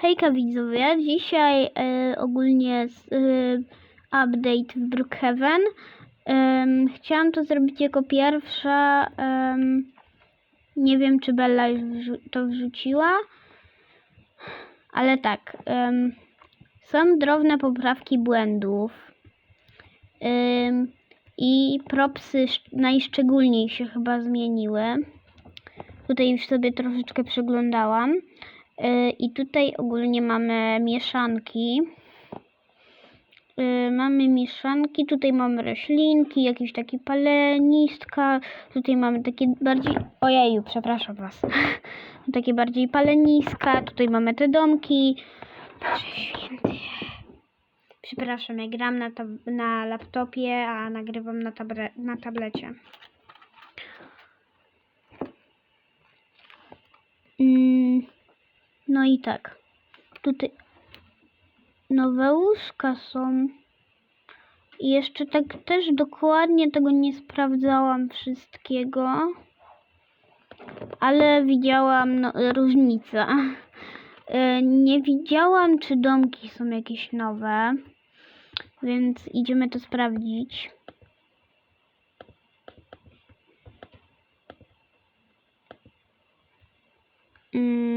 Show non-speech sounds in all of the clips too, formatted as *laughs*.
Hejka widzowie, dzisiaj e, ogólnie e, update w Brookhaven. Em, chciałam to zrobić jako pierwsza. em, nie wiem, czy Bella już wrzu- to wrzuciła, ale tak. em, są drobne poprawki błędów. Ym, I propsy sz- najszczególniej się chyba zmieniły. Tutaj już sobie troszeczkę przeglądałam. Y, I tutaj ogólnie mamy mieszanki. Y, Mamy mieszanki, tutaj mamy roślinki, jakieś takie paleniska, tutaj mamy takie bardziej, ojeju, przepraszam was, *laughs* takie bardziej paleniska, tutaj mamy te domki. Boże święty. Przepraszam, ja gram na, na laptopie, a nagrywam na, table- na tablecie. Mm, no i tak. Tutaj nowe łóżka są. I jeszcze tak też dokładnie tego nie sprawdzałam wszystkiego. Ale widziałam no, różnicę. E, Nie widziałam, czy domki są jakieś nowe. Więc idziemy to sprawdzić. Mm,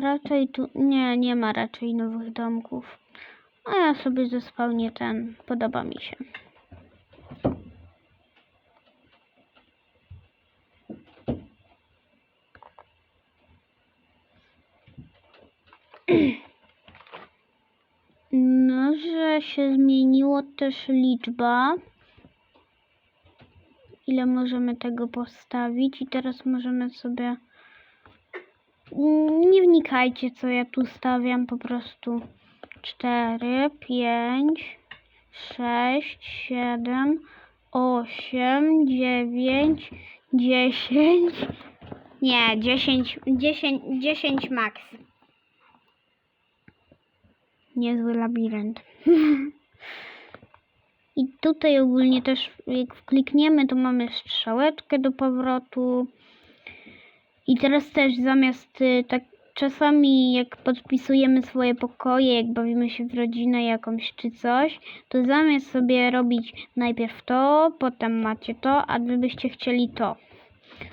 Raczej tu. Nie, nie ma raczej nowych domków. A ja sobie zespałnię ten. Podoba mi się. *clears throat* No, że się zmieniło też liczba. Ile możemy tego postawić i teraz możemy sobie nie wnikajcie co ja tu stawiam po prostu 4, 5, 6, 7, 8, 9, 10 nie, 10, 10, 10 max. Niezły labirynt. *laughs* I tutaj ogólnie też jak wklikniemy to mamy strzałeczkę do powrotu i teraz też zamiast y, tak czasami jak podpisujemy swoje pokoje, jak bawimy się w rodzinę jakąś czy coś, to zamiast sobie robić najpierw to, potem macie to, a wy byście chcieli to.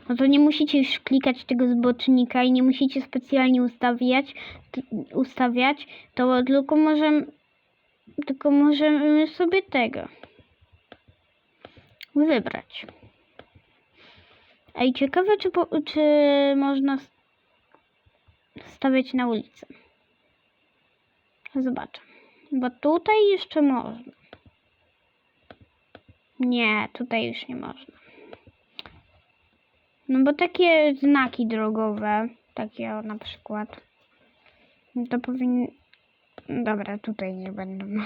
No to nie musicie już klikać tego zbocznika i nie musicie specjalnie ustawiać, ustawiać, to tylko możemy, tylko możemy sobie tego wybrać. Ej, ciekawe, czy, po, czy można stawiać na ulicy. Zobaczę. Bo tutaj jeszcze można. Nie, tutaj już nie można. No bo takie znaki drogowe, takie na przykład, no to powinny... Dobra, tutaj nie będą. *laughs*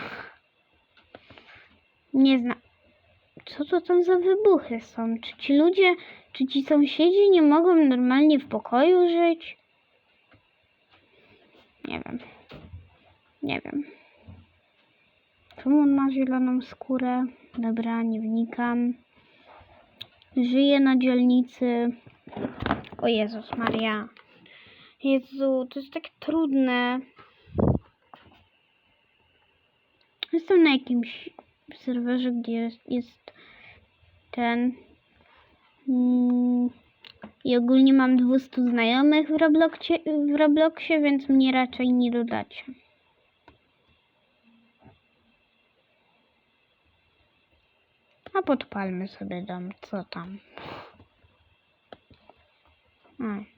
Nie znam. Co to tam za wybuchy są? Czy ci ludzie, czy ci sąsiedzi nie mogą normalnie w pokoju żyć? Nie wiem. Nie wiem. Czemu on ma zieloną skórę? Dobra, nie wnikam. Żyje na dzielnicy. O Jezus Maria. Jezu, to jest tak trudne. Jestem na jakimś serwerze, gdzie jest, jest ten. Mm, I ogólnie mam 200 znajomych w Robloxie, w Robloxie, więc mnie raczej nie dodacie. A podpalmy sobie dom, co tam. A.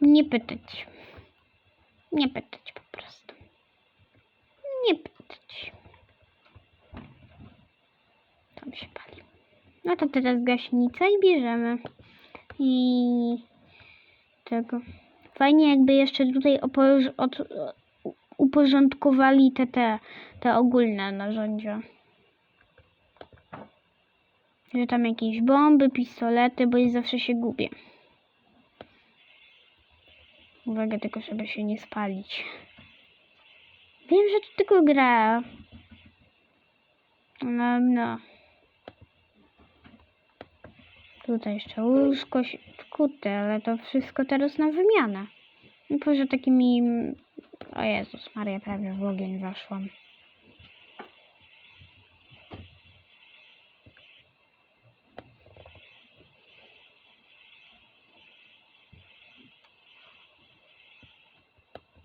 Nie pytać. Nie pytać po prostu. Nie pytać. Tam się pali. No to teraz gaśnica i bierzemy. I tego. Fajnie jakby jeszcze tutaj od, uporządkowali te, te, te ogólne narzędzia. Że tam jakieś bomby, pistolety, bo ja zawsze się gubię. Uwaga tylko, żeby się nie spalić. Wiem, że to tylko gra. No, no. Tutaj jeszcze łóżko kute, ale to wszystko teraz na wymianę. No poza takimi... O Jezus Maria, prawie w ogień weszłam.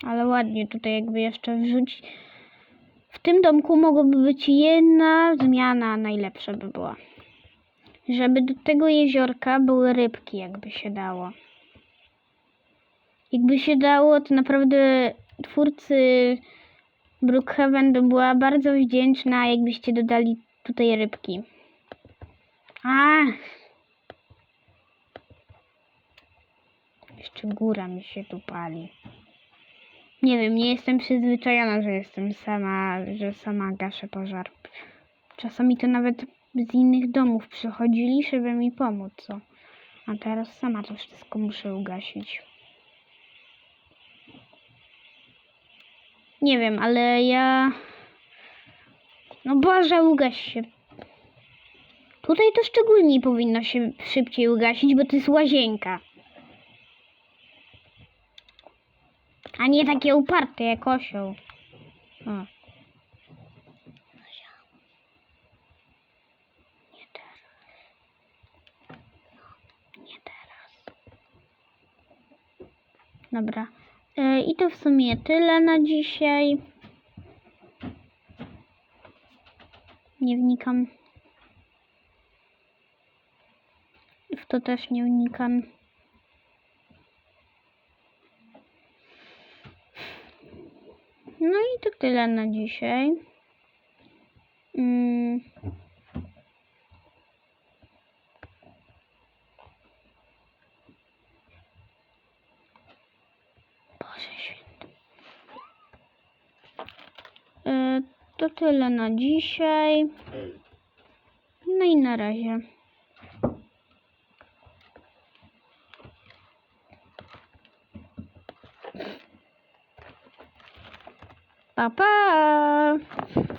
Ale ładnie tutaj jakby jeszcze wrzucić. W tym domku mogłaby być jedna zmiana, najlepsza by była. Żeby do tego jeziorka były rybki, jakby się dało. Jakby się dało, to naprawdę twórcy Brookhaven by była bardzo wdzięczna, jakbyście dodali tutaj rybki. A! Jeszcze góra mi się tu pali. Nie wiem, nie jestem przyzwyczajona, że jestem sama, że sama gaszę pożar. Czasami to nawet z innych domów przychodzili, żeby mi pomóc? A teraz sama to wszystko muszę ugasić. Nie wiem, ale ja... No Boże, ugaś się. Tutaj to szczególnie powinno się szybciej ugasić, bo to jest łazienka. A nie takie uparte jak osioł. O. Nie teraz. Nie teraz. Dobra. E, I to w sumie tyle na dzisiaj. Nie wnikam. W to też nie wnikam. No i to tyle na dzisiaj. Mm. Boże święty. E, to tyle na dzisiaj. No i na razie. Pa, pa!